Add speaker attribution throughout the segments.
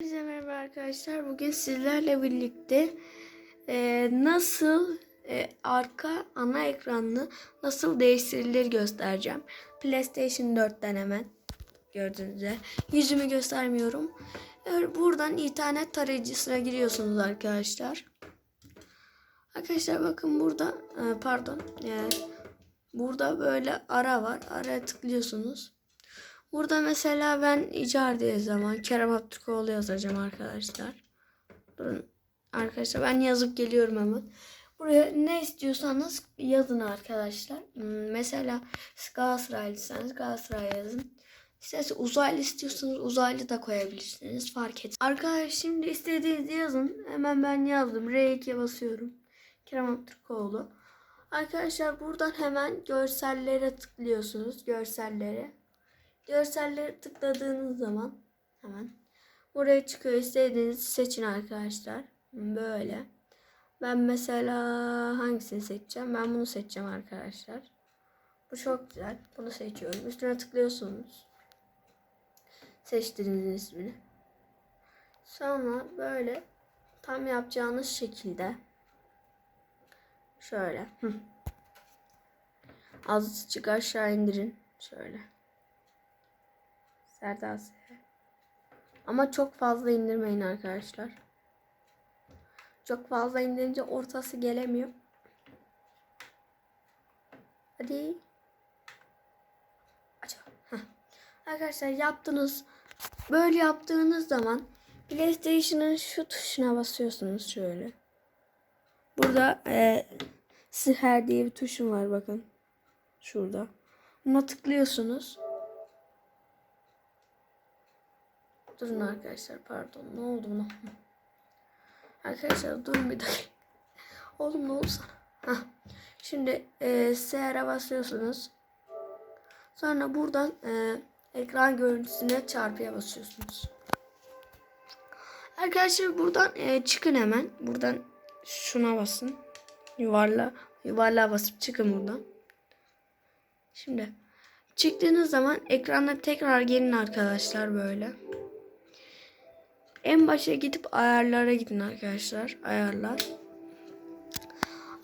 Speaker 1: Herkese merhaba arkadaşlar. Bugün sizlerle birlikte e, nasıl e, arka ana ekranını nasıl değiştirilir göstereceğim. PlayStation 4'ten hemen gördüğünüz üzere. Yüzümü göstermiyorum. E, Buradan internet tarayıcısına giriyorsunuz arkadaşlar. Arkadaşlar bakın burada e, pardon e, burada böyle ara var. Araya tıklıyorsunuz. Burada mesela ben icar diye zaman Kerem Aktürkoğlu yazacağım arkadaşlar. Durun. Arkadaşlar ben yazıp geliyorum hemen. Buraya ne istiyorsanız yazın arkadaşlar. Hmm, Mesela Galatasaraylıysanız Galatasaray yazın. İsterseniz uzaylı istiyorsanız uzaylı da koyabilirsiniz. Fark et. Arkadaşlar şimdi istediğinizi yazın. Hemen ben yazdım. R2'ye basıyorum. Kerem Aktürkoğlu. Arkadaşlar buradan hemen görsellere tıklıyorsunuz. Görsellere. Görsellere tıkladığınız zaman hemen buraya çıkıyor. İstediğinizi seçin arkadaşlar. Böyle. Ben mesela hangisini seçeceğim? Ben bunu seçeceğim arkadaşlar. Bu çok güzel. Bunu seçiyorum. Üstüne tıklıyorsunuz. Seçtiğiniz ismini. Sonra böyle tam yapacağınız şekilde şöyle azıcık aşağı indirin. Şöyle. Serdar. Ama çok fazla indirmeyin arkadaşlar. Çok fazla indirince ortası gelemiyor. Hadi. Arkadaşlar yaptınız. Böyle yaptığınız zaman PlayStation'ın şu tuşuna basıyorsunuz şöyle. Burada e, Siher diye bir tuşum var bakın. Şurada. Buna tıklıyorsunuz. Durun arkadaşlar pardon. Ne oldu buna? Arkadaşlar durun bir dakika. Oğlum ne oldu sana? Hah. Şimdi e, SR'e basıyorsunuz. Sonra buradan e, ekran görüntüsüne çarpıya basıyorsunuz. Arkadaşlar buradan e, çıkın hemen. Buradan şuna basın. Yuvarla, yuvarlığa basıp çıkın buradan. Şimdi çıktığınız zaman ekranda tekrar gelin arkadaşlar böyle. En başa gidip ayarlara gidin arkadaşlar. Ayarlar.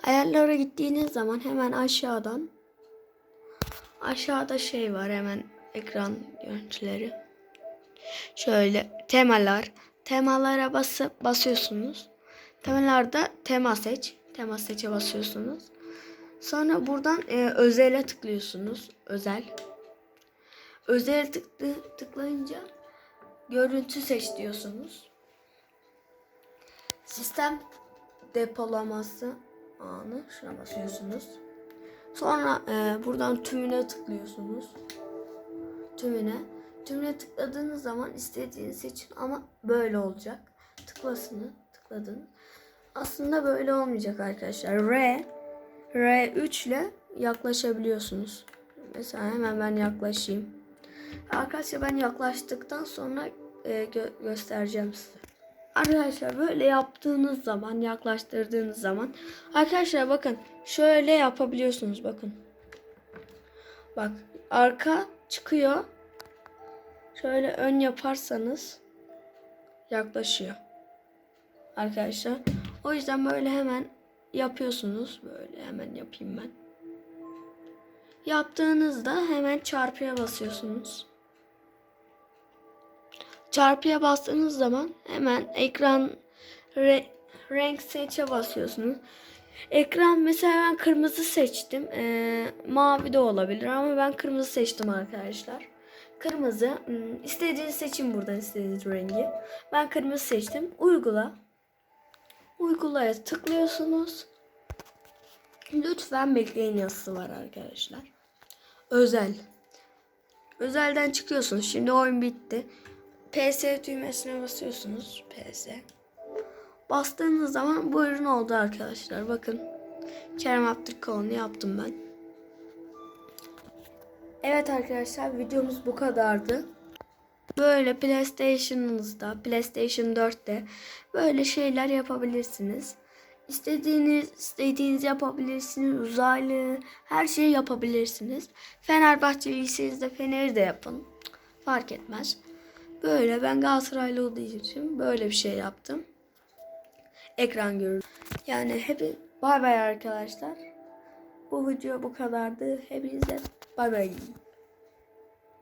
Speaker 1: Ayarlara gittiğiniz zaman hemen aşağıdan aşağıda şey var hemen ekran görüntüleri. Şöyle temalar. Temalara basıp basıyorsunuz. Temalarda tema seç. Tema seçe basıyorsunuz. Sonra buradan e, özele tıklıyorsunuz. Özel. Özel tıklı, tıklayınca görüntü seç diyorsunuz. Sistem depolaması anı şuna basıyorsunuz. Sonra e, buradan tümüne tıklıyorsunuz. Tümüne. Tümüne tıkladığınız zaman istediğiniz seçin ama böyle olacak. Tıklasını tıkladın. Aslında böyle olmayacak arkadaşlar. R R3 ile yaklaşabiliyorsunuz. Mesela hemen ben yaklaşayım. Arkadaşlar ben yaklaştıktan sonra e, gö- göstereceğim size. Arkadaşlar böyle yaptığınız zaman, yaklaştırdığınız zaman arkadaşlar bakın şöyle yapabiliyorsunuz bakın. Bak arka çıkıyor. Şöyle ön yaparsanız yaklaşıyor. Arkadaşlar. O yüzden böyle hemen yapıyorsunuz. Böyle hemen yapayım ben. Yaptığınızda hemen çarpıya basıyorsunuz. Çarpıya bastığınız zaman hemen ekran re- renk seçe basıyorsunuz. Ekran mesela ben kırmızı seçtim. Ee, mavi de olabilir ama ben kırmızı seçtim arkadaşlar. Kırmızı. hmm, istediğiniz seçin buradan istediğiniz rengi. Ben kırmızı seçtim. Uygula. Uygulaya tıklıyorsunuz. Lütfen bekleyin yazısı var arkadaşlar. Özel. Özelden çıkıyorsunuz. Şimdi oyun bitti. PS düğmesine basıyorsunuz. PS. Bastığınız zaman bu ürün oldu arkadaşlar. Bakın. Kerem Abdülkoğlu'nu yaptım ben. Evet arkadaşlar videomuz bu kadardı. Böyle PlayStation'ınızda, PlayStation 4'te böyle şeyler yapabilirsiniz. İstediğiniz, istediğiniz yapabilirsiniz. Uzaylı, her şeyi yapabilirsiniz. Fenerbahçeliyseniz de Fener'i de yapın. Fark etmez. böyle ben Galatasaraylı olduğu için böyle bir şey yaptım. Ekran görür. Yani hep bay bay arkadaşlar. Bu video bu kadardı. Hepinize bay bay.